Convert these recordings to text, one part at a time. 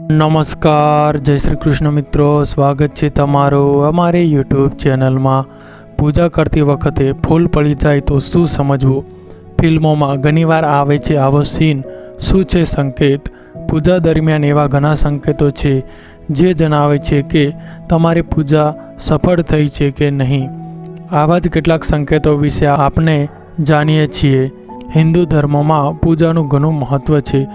નમસ્કાર, જય શ્રી કૃષ્ણ મિત્રો. સ્વાગત છે તમારું અમારી યુટ્યુબ ચેનલમાં. પૂજા કરતી વખતે ફૂલ પડી જાય તો શું સમજવું? ફિલ્મોમાં ઘણીવાર આવે છે આવો સીન શું છે સંકેત? પૂજા દરમિયાન એવા ઘણા સંકેતો છે જે જણાવે છે કે તમારી પૂજા સફળ થઈ છે કે નહીં. આવા જ કેટલાક સંકેતો વિશે આપણે જાણીએ છીએ. હિન્દુ ધર્મમાં પૂજાનું ઘણું મહત્ત્વ છે.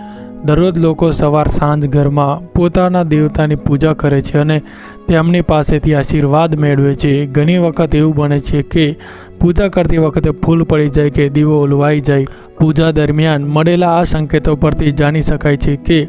દરરોજ લોકો સવાર સાંજ ઘરમાં પોતાના દેવતાની પૂજા કરે છે અને તેમની પાસેથી આશીર્વાદ મેળવે છે. ઘણી વખત એવું બને છે કે પૂજા કરતી વખતે ફૂલ પડી જાય કે દીવો ઓલવાઈ જાય. પૂજા દરમિયાન મળેલા આ સંકેતો પરથી જાણી શકાય છે કે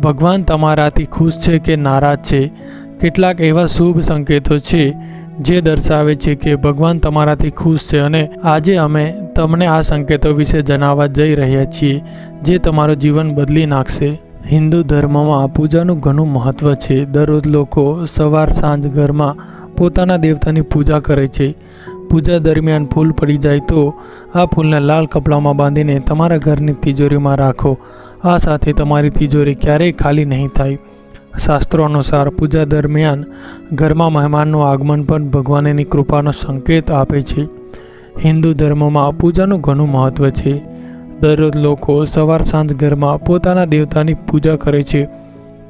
ભગવાન તમારાથી ખુશ છે કે નારાજ છે. કેટલાક એવા શુભ સંકેતો છે જે દર્શાવે છે કે ભગવાન તમારાથી ખુશ છે અને આજે અમે તમને આ સંકેતો વિશે જણાવવા જઈ રહ્યા છીએ, જે તમારું જીવન બદલી નાખશે. હિન્દુ ધર્મમાં પૂજાનું ઘણું મહત્ત્વ છે. દરરોજ લોકો સવાર સાંજ ઘરમાં પોતાના દેવતાની પૂજા કરે છે. પૂજા દરમિયાન ફૂલ પડી જાય તો આ ફૂલને લાલ કપડામાં બાંધીને તમારા ઘરની તિજોરીમાં રાખો. આ સાથે તમારી તિજોરી ક્યારેય ખાલી નહીં થાય. શાસ્ત્રો અનુસાર પૂજા દરમિયાન ઘરમાં મહેમાનનું આગમન પણ ભગવાનની કૃપાનો સંકેત આપે છે. હિન્દુ ધર્મમાં પૂજાનું ઘણું મહત્ત્વ છે. દરરોજ લોકો સવાર સાંજ ઘરમાં પોતાના દેવતાની પૂજા કરે છે.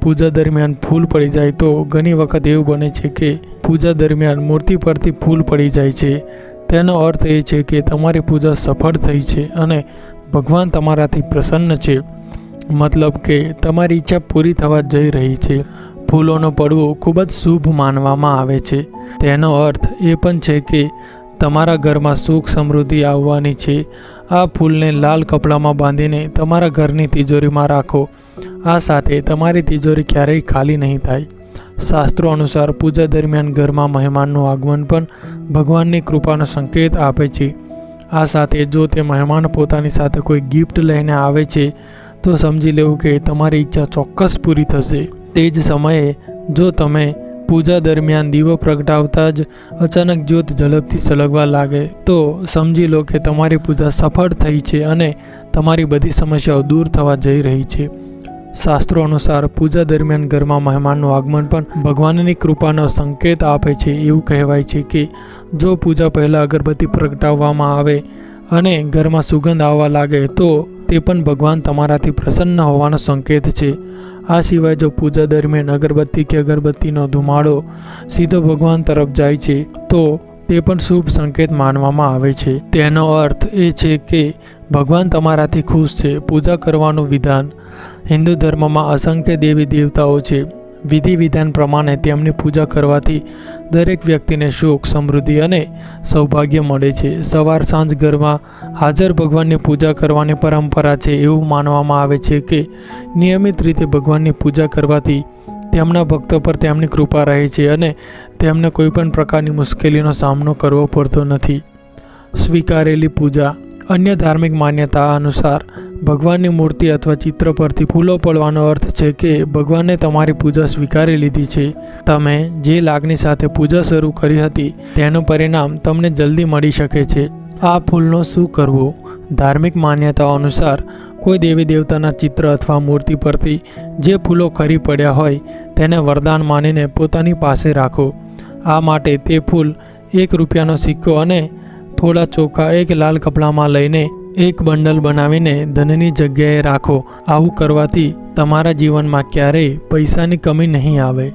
પૂજા દરમિયાન ફૂલ પડી જાય તો ઘણી વખત એવું બને છે કે પૂજા દરમિયાન મૂર્તિ પરથી ફૂલ પડી જાય છે. તેનો અર્થ એ છે કે તમારી પૂજા સફળ થઈ છે અને ભગવાન તમારાથી પ્રસન્ન છે. મતલબ કે તમારી ઈચ્છા પૂરી થવા જઈ રહી છે. ફૂલોનો પડવો ખૂબ જ શુભ માનવામાં આવે છે. તેનો અર્થ એ પણ છે કે તમારા ઘરમાં સુખ સમૃદ્ધિ આવવાની છે. આ ફૂલને લાલ કપડામાં બાંધીને તમારા ઘરની તિજોરીમાં રાખો. આ સાથે તમારી તિજોરી ક્યારેય ખાલી નહીં થાય. શાસ્ત્રો અનુસાર પૂજા દરમિયાન ઘરમાં મહેમાનનું આગમન પણ ભગવાનની કૃપાનો સંકેત આપે છે. આ સાથે જો તે મહેમાન પોતાની સાથે કોઈ ગિફ્ટ લઈને આવે છે તો સમજી લેવું કે તમારી ઈચ્છા ચોક્કસ પૂરી થશે. તે જ સમયે, જો તમે પૂજા દરમિયાન દીવો પ્રગટાવતા જ અચાનક જ્યોત ઝડપથી સળગવા લાગે, તો સમજી લો કે તમારી પૂજા સફળ થઈ છે અને તમારી બધી સમસ્યાઓ દૂર થવા જઈ રહી છે. શાસ્ત્રો અનુસાર, પૂજા દરમિયાન ઘરમાં મહેમાનનું આગમન પણ ભગવાનની કૃપાનો સંકેત આપે છે એવું કહેવાય છે કે, જો પૂજા પહેલાં અગરબત્તી પ્રગટાવવામાં આવે અને ઘરમાં સુગંધ આવવા લાગે, તો તે પણ ભગવાન તમારાથી પ્રસન્ન હોવાનો સંકેત છે. આ સિવાય જો પૂજા દરમિયાન અગરબત્તી કે અગરબત્તીનો ધુમાડો સીધો ભગવાન તરફ જાય છે, તો તે પણ શુભ સંકેત માનવામાં આવે છે. તેનો અર્થ એ છે કે ભગવાન તમારાથી ખુશ છે. પૂજા કરવાનું વિધાન હિન્દુ ધર્મમાં અસંખ્ય દેવી દેવતાઓ છે. વિધિ વિધાન પ્રમાણે તેમની પૂજા કરવાથી દરેક વ્યક્તિને સુખ, સમૃદ્ધિ અને સૌભાગ્ય મળે છે. સવાર સાંજ ઘરમાં હાજર ભગવાનની પૂજા કરવાની પરંપરા છે એવું માનવામાં આવે છે કે નિયમિત રીતે ભગવાનની પૂજા કરવાથી તેમના ભક્તો પર તેમની કૃપા રહે છે અને તેમને કોઈપણ પ્રકારની મુશ્કેલીનો સામનો કરવો પડતો નથી. સ્વીકારેલી પૂજા અન્ય ધાર્મિક માન્યતા અનુસાર ભગવાનની મૂર્તિ અથવા ચિત્ર પરથી ફૂલો પડવાનો અર્થ છે કે ભગવાને તમારી પૂજા સ્વીકારી લીધી છે. તમે જે લાગણી સાથે પૂજા શરૂ કરી હતી, તેનું પરિણામ તમને જલ્દી મળી શકે છે. આ ફૂલનો શું કરવું? ધાર્મિક માન્યતાઓ અનુસાર, કોઈ દેવી દેવતાના ચિત્ર અથવા મૂર્તિ પરથી જે ફૂલો ખરી પડ્યા હોય, તેને વરદાન માનીને પોતાની પાસે રાખો. આ માટે તે ફૂલ એક રૂપિયાનો સિક્કો અને થોડા ચોખા એક લાલ કપડામાં લઈને એક બંડલ બનાવીને ધનની જગ્યાએ રાખો. આવું કરવાથી તમારા જીવનમાં ક્યારેય પૈસાની કમી નહીં આવે.